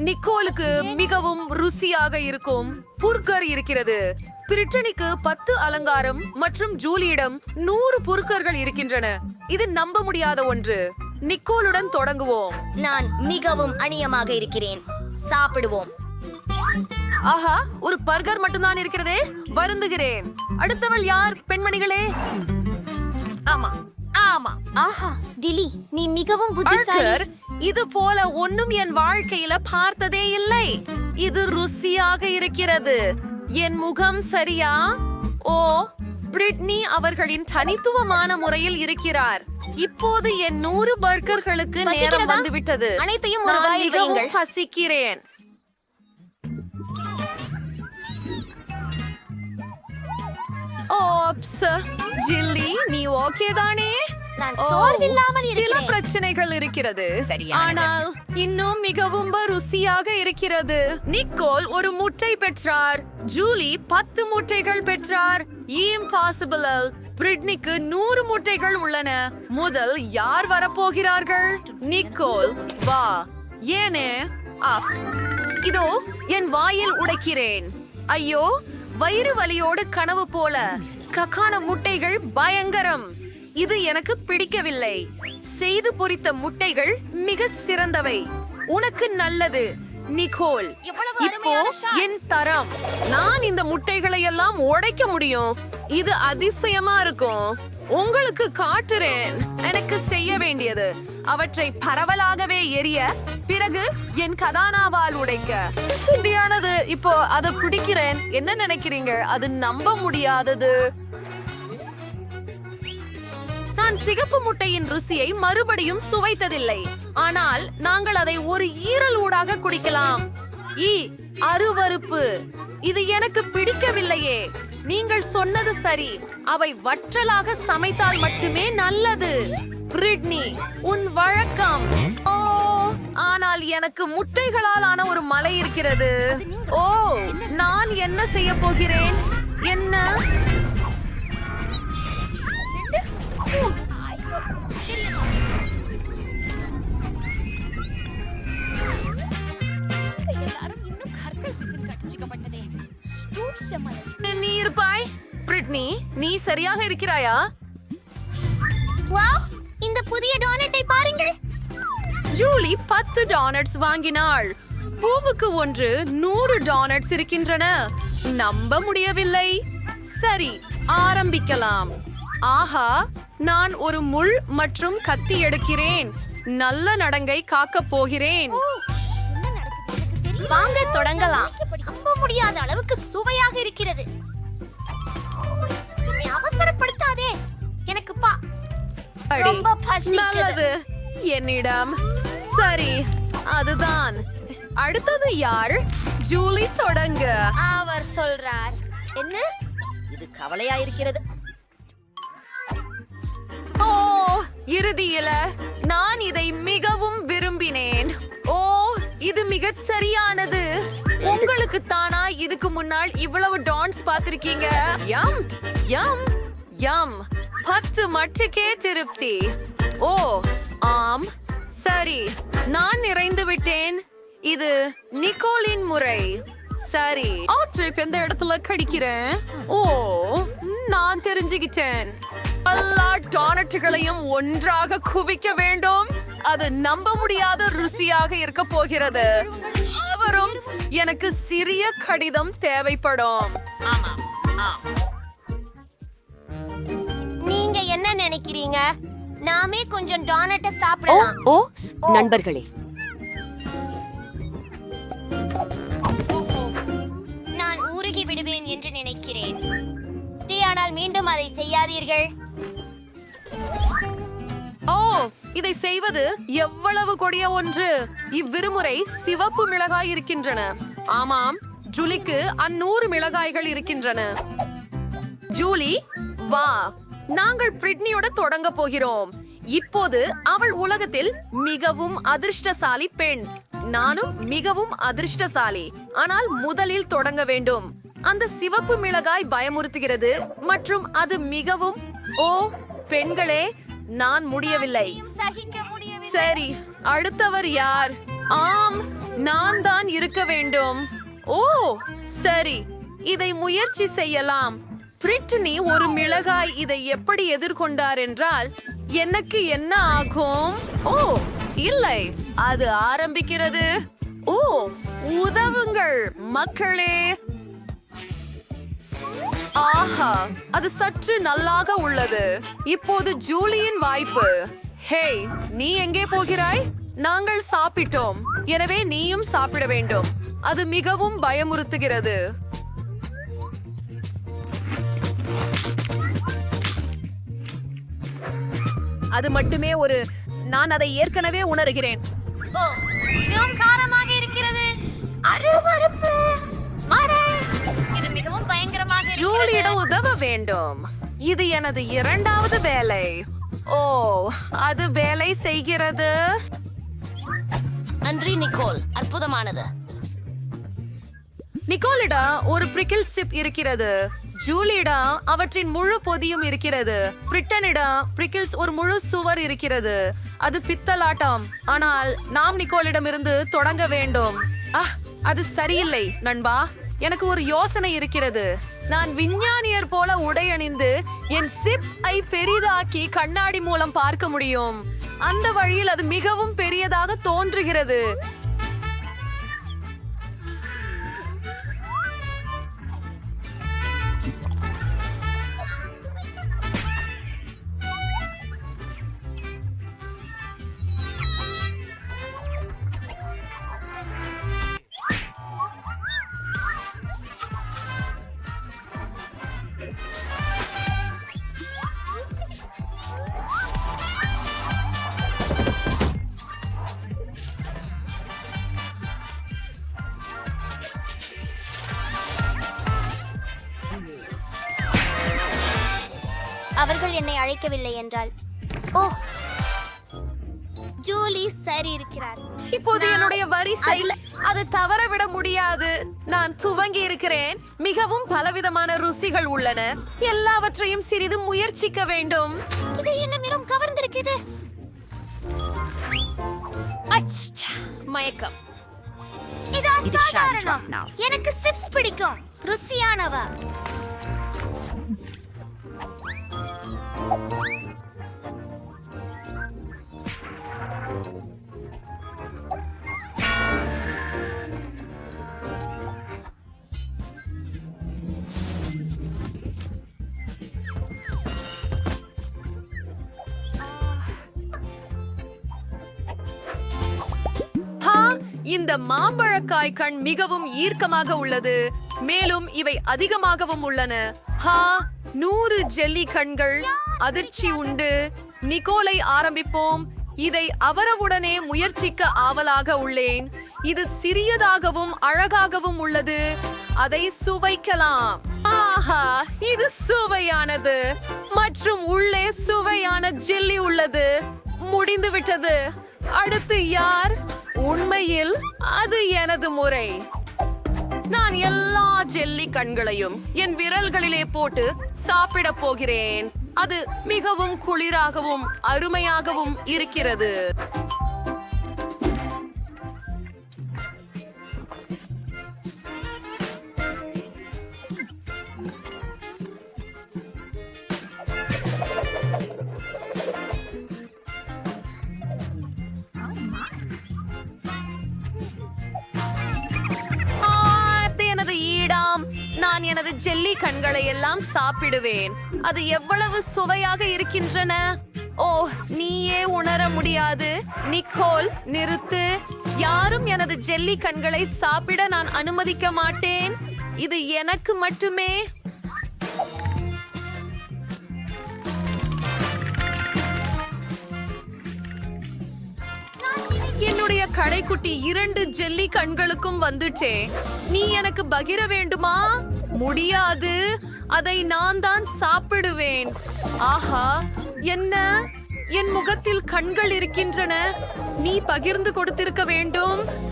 நிக்கோலுக்கு மிகவும் ருசியாக இருக்கும் புர்கர் இருக்கிறது. பிரிட்டனிக்கு பத்து அலங்காரம் மற்றும் ஜூலியிடம் நூறு புர்கர்கள் இருக்கின்றன. இது நம்ப முடியாத ஒன்று. நிக்கோலுடன் தொடங்குவோம். நான் மிகவும் அநியமாக இருக்கிறேன். சாப்பிடுவோம். ஆஹா ஒரு பர்கர் மட்டும்தான் இருக்கிறதே? வருந்துகிறேன். அடுத்தவள் யார் பெண்மணிகளே? ஆமா ஆமா. ஆஹா டிலி நீ மிகவும் புத்திசாலி. இது போல ஒன்னும் என் வாழ்க்கையில பார்த்ததே இல்லை. இது ருசியாக இருக்கிறது. என் முகம் சரியா? ஓ பிரிட்னி அவர்களின் தனித்துவமான முறையில் இருக்கிறார். இப்போது என் நூறு பர்கர்களுக்கு நேரம்? வந்துவிட்டது. அனைத்தையும் மிகவும். பசிக்கிறேன். ஓப்ஸ் ஜில்லி நீ ஓகே தானே? நான் சோர்வில்லாமல் சில. பிரச்சனைகள் இருக்கிறது. ஆனால் இன்னும் மிகவும் ருசியாக இருக்கிறது. நிக்கோல் ஒரு முட்டை பெற்றார். ஜூலி பத்து முட்டைகள் பெற்றார். இம்பாசிபிள். பிரிட்னிக்கு நூறு முட்டைகள் உள்ளன. முதல் யார் வரப்போகிறார்கள்? நிக்கோல் வா. ஏனே ஆஃப். இதோ என் வாயில் உடைக்கிறேன். ஐயோ வயிறு வலியோடு கனவு போல. கக்கான முட்டைகள் பயங்கரம். இது எனக்கு பிடிக்கவில்லை. செய்து பொரித்த முட்டைகள் மிக சிறந்தவை. உனக்கு நல்லது நிக்கோல் இப்போ என் தரம். நான் இந்த முட்டைகளை எல்லாம் உடைக்க முடியும். இது அதிசயமா இருக்கும். உங்களுக்கு காட்டுறேன். எனக்கு செய்ய வேண்டியது. அவற்றை பரவலாகவே எரிய பிறகு என் கதானாவால் உடைக்க. சுண்டியானது இப்போ அதை பிடிக்கிறேன். என்ன நினைக்கிறீங்க? அது நம்ப முடியாதது. சிகப்பு முட்டையின் ருசியை மறுபடியும் சுவைத்ததில்லை. ஆனால் நாங்கள் அதை ஒரு ஈரல் ஊடாக குடிக்கலாம். ஈ அருவருப்பு. இது எனக்கு பிடிக்கவில்லையே. நீங்கள் சொன்னது சரி. அவை வற்றலாக சமைத்தால் மட்டுமே நல்லது. பிரிட்னி உன் வழக்கம். ஓ ஆனால் எனக்கு முட்டைகளால் ஆன ஒரு மலை இருக்கிறது. ஓ நான் என்ன செய்ய போகிறேன்? என்ன? பிரிட்னி நீ சரியாக இருக்கிறாயா? வாவ் இந்த புதிய டோனட்டை பாருங்கள். ஜூலி பத்து டானட்ஸ் வாங்கினாள். பூவுக்கு ஒன்று நூறு டானட்ஸ் இருக்கின்றன. நம்ப முடியவில்லை. சரி ஆரம்பிக்கலாம். ஆஹா நான் ஒரு முள் மற்றும் கத்தி எடுக்கிறேன். நல்ல நடங்கை காக்கப் போகிறேன். வாங்க தொடங்கலாம். நம்ப முடியாத அளவுக்கு சுவையாக இருக்கிறது. என்னை அவசரப்படுத்தாதே. எனக்கு பா. ரொம்ப. நல்லது. என்னிடம். சரி அதுதான். அடுத்தது யார்? ஜூலி தொடங்க. அவர் சொல்றார். என்ன? இது கவலையா இருக்கிறது. ஓ இறுதியில நான் இதை மிகவும் விரும்பினேன். ஓ இது மிகச் சரியானது உங்களுக்கு தானா இதுக்கு முன்னால் இவ்வளவு டான்ஸ் பார்த்திருக்கீங்க. Yum yum yum. பத்து மட்டுக்கே திருப்தி. ஓ ஆம். சரி நான் நிறைந்து விட்டேன். இது நிக்கோலின் முறை. சரி. ட்ரிப் எந்த இடத்துல கடிக்கிறேன்? ஓ நான் தெரிஞ்சுக்கிட்டேன். எல்லா டானட்டுகளையும் ஒன்றாக குவிக்க வேண்டும். அது நம்ப முடியாத ருசியாக இருக்க போகிறது. அவரும் எனக்கு சிறிய கடிதம் தேவைப்படும். நீங்க என்ன நினைக்கிறீங்க? நாமே கொஞ்சம் டோனட்டை சாப்பிடலாம். ஓ நண்பர்களே. நான் உருகி விடுவேன் என்று நினைக்கிறேன். ஆனால் மீண்டும் அதை செய்யாதீர்கள். இதை செய்வது எவ்வளவு கொடிய ஒன்று? இவ்விருமுறை சிவப்பு மிளகாய் இருக்கின்றன. ஆமாம் ஜூலிக்கு அந்நூறு மிளகாய்கள் இருக்கின்றன. ஜூலி வா. நாங்கள் பிரிட்னியோட தொடங்க போகிறோம். இப்போது அவள் உலகத்தில் மிகவும் அதிர்ஷ்டசாலி பெண். நானும் மிகவும் அதிர்ஷ்டசாலி. ஆனால் முதலில் தொடங்க வேண்டும். அந்த சிவப்பு மிளகாய் பயமுறுத்துகிறது மற்றும் அது மிகவும் ஓ பெண்களே நான் முடியவில்லை. சரி அடுத்தவர் யார்? ஆம் நான் தான் இருக்க வேண்டும். ஓ சரி இதை முயற்சி செய்யலாம். பிரிட்டனி ஒரு மிளகாய் இதை எப்படி எதிர்கொண்டார் என்றால் எனக்கு என்ன ஆகும்? ஓ இல்லை அது ஆரம்பிக்கிறது. ஓ உதவுங்கள் மக்களே. ஆஹா அது சற்று நல்லாக உள்ளது. இப்போது ஜூலியின் வாய்ப்பு. ஹேய் நீ எங்கே போகிறாய்? நாங்கள் சாப்பிட்டோம். எனவே நீயும் சாப்பிட வேண்டும். அது மிகவும் பயமுறுத்துகிறது. அது மட்டுமே ஒரு நான் அதை ஏற்கனவே உணர்கிறேன். காரமாக இருக்கிறது. அருவருப்பு. ஜூலியிடம் உதவ வேண்டும். இது எனது இரண்டாவது வேலை. ஓ அது வேலை செய்கிறது? நன்றி நிக்கோல். அற்புதமானது. நிக்கோலிடம் ஒரு பிரிக்கிள் சிப் இருக்கிறது. ஜூலியிடம் அவற்றின் முழு பொதியும் இருக்கிறது. பிரிட்டனிடம் பிரிக்கிள்ஸ் ஒரு முழு சுவர் இருக்கிறது. அது பித்தலாட்டம். ஆனால் நாம் நிக்கோலிடம் இருந்து தொடங்க வேண்டும். ஆஹ் அது சரியில்லை நண்பா. எனக்கு ஒரு யோசனை இருக்கிறது. நான் விஞ்ஞானியர் போல உடை அணிந்து என் சிப் ஐ பெரிதாக்கி கண்ணாடி மூலம் பார்க்க முடியும். அந்த வழியில் அது மிகவும் பெரியதாக தோன்றுகிறது. அவர்கள் என்னை அழைக்கவில்லை என்றால் ஓ ஜூலி சரி இருக்கிறார் இப்போது என்னுடைய வரிசை அது தவற விட முடியாது. நான் துவங்கி இருக்கிறேன். மிகவும் பலவிதமான ருசிகள் உள்ளன. எல்லாவற்றையும் சிறிது முயற்சிக்க வேண்டும். இது என்ன மிகவும் கவர்ந்திருக்குது அச்சா, மயக்கம். இது அசாதாரணம். எனக்கு சிப்ஸ் பிடிக்கும். ருசியானவ? இந்த மாம்பழக்காய் கண் மிகவும் ஈர்க்கமாக உள்ளது. மேலும் இவை அதிகமாகவும் உள்ளன. ஹா நூறு ஜெல்லி கண்கள். அதிர்ச்சி உண்டு. நிக்கோலை ஆரம்பிப்போம். இதை அவரவுடனே முயற்சிக்க ஆவலாக உள்ளேன். இது சிறியதாகவும் அழகாகவும் உள்ளது. அதை சுவைக்கலாம். ஆஹா இது சுவையானது. மற்றும் உள்ளே சுவையான ஜெல்லி உள்ளது. முடிந்து விட்டது அடுத்து யார்? உண்மையில் அது எனது முறை. நான் எல்லா ஜெல்லி கண்களையும் என் விரல்களிலே போட்டு சாப்பிடப் போகிறேன். அது மிகவும் குளிராகவும் அருமையாகவும் இருக்கிறது. எனது நான் எனது ஜெல்லி கண்களை எல்லாம் சாப்பிடுவேன். அது எவ்வளவு சுவையாக இருக்கின்றன? ஓ நீயே உணர முடியாது. நிக்கோல் நிறுத்து. யாரும் எனது ஜெல்லி கண்களை சாப்பிட நான் அனுமதிக்க மாட்டேன். இது எனக்கு மட்டுமே. என்னுடைய கடைக்குட்டி இரண்டு ஜெல்லி கண்களுக்கும் வந்துட்டே நீ எனக்கு பகிர வேண்டுமா? முடியாது. அதை நான் தான் சாப்பிடுவேன். ஆஹா என்ன? என் முகத்தில் கண்கள் இருக்கின்றன. நீ பகிர்ந்து கொடுத்திருக்க வேண்டும்.